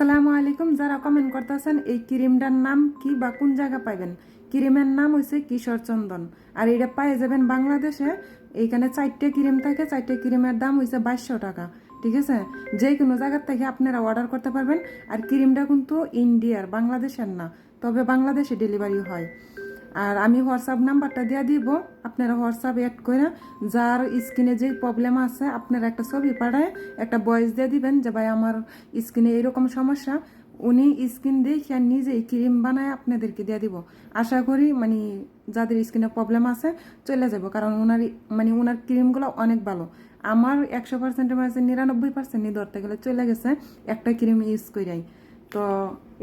আসসালামু আলাইকুম। যারা কমেন্ট করতেছেন, এই ক্রিমটার নাম কি বা কোন জায়গা পাইবেন? ক্রিমের নাম হয়েছে কিশোর চন্দন। আর এটা পাই যাবেন বাংলাদেশে। এইখানে চারটে ক্রিম থাকে। চারটে ক্রিমের দাম হয়েছে বাইশশো টাকা। ঠিক আছে? যে কোনো জায়গার থেকে আপনারা অর্ডার করতে পারবেন। আর ক্রিমটা কিন্তু ইন্ডিয়ার, বাংলাদেশের না। তবে বাংলাদেশে ডেলিভারি হয়। আর আমি হোয়াটসঅ্যাপ নাম্বারটা দিয়ে দিব। আপনারা হোয়াটসঅ্যাপ অ্যাড করে যার স্কিনে যে প্রবলেম আছে, আপনারা একটা ছবি পাঠায়, একটা ভয়েস দিয়ে দিবেন যে, ভাই, আমার স্কিনে এরকম সমস্যা। উনি স্কিন দেখে নিজেই ক্রিম বানায় আপনাদেরকে দিয়ে দিব। আশা করি মানে যাদের স্কিনে প্রবলেম আছে, চলে যাব। কারণ ওনার মানে ওনার ক্রিমগুলো অনেক ভালো। আমার একশো পার্সেন্টের মাঝে নিরানব্বই পার্সেন্ট নিয়ে ধরতে গেলে চলে গেছে একটা ক্রিম ইউজ করাই তো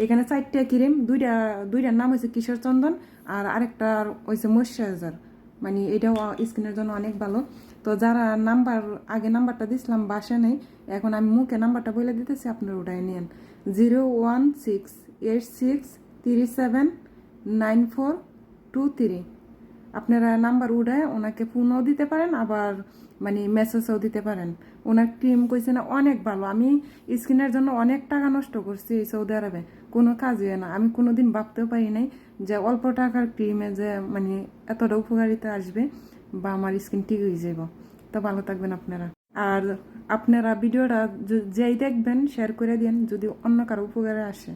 এখানে চারটে ক্রিম, দুইটা, দুইটার নাম হয়েছে কিশোর চন্দন আর আরেকটা হয়েছে ময়শ্চারাইজার। মানে এটাও স্কিনের জন্য অনেক ভালো। তো যারা নাম্বার, আগে নাম্বারটা দিছিলাম, বাসা নেই, এখন আমি মুখে নাম্বারটা বলে দিতেছি, আপনারা ওটাই নিন zero one six eight six three seven nine four two three. আপনারা নাম্বার উঠায় ওনাকে ফোনও দিতে পারেন, আবার মানে মেসেজও দিতে পারেন। ওনার ক্রিম কইছে না, অনেক ভালো। আমি স্কিনের জন্য অনেক টাকা নষ্ট করছি এই সৌদি আরবে কোনো কাজে না। আমি কোনো দিন ভাবতেও পারি নাই যে অল্প টাকার ক্রিমে যে মানে এতটা উপকারিতা আসবে বা আমার স্কিন ঠিক হয়ে যাব তো ভালো থাকবেন আপনারা। আর আপনারা ভিডিওটা যেই দেখবেন শেয়ার করে দিন যদি অন্য কারও উপকারে আসে।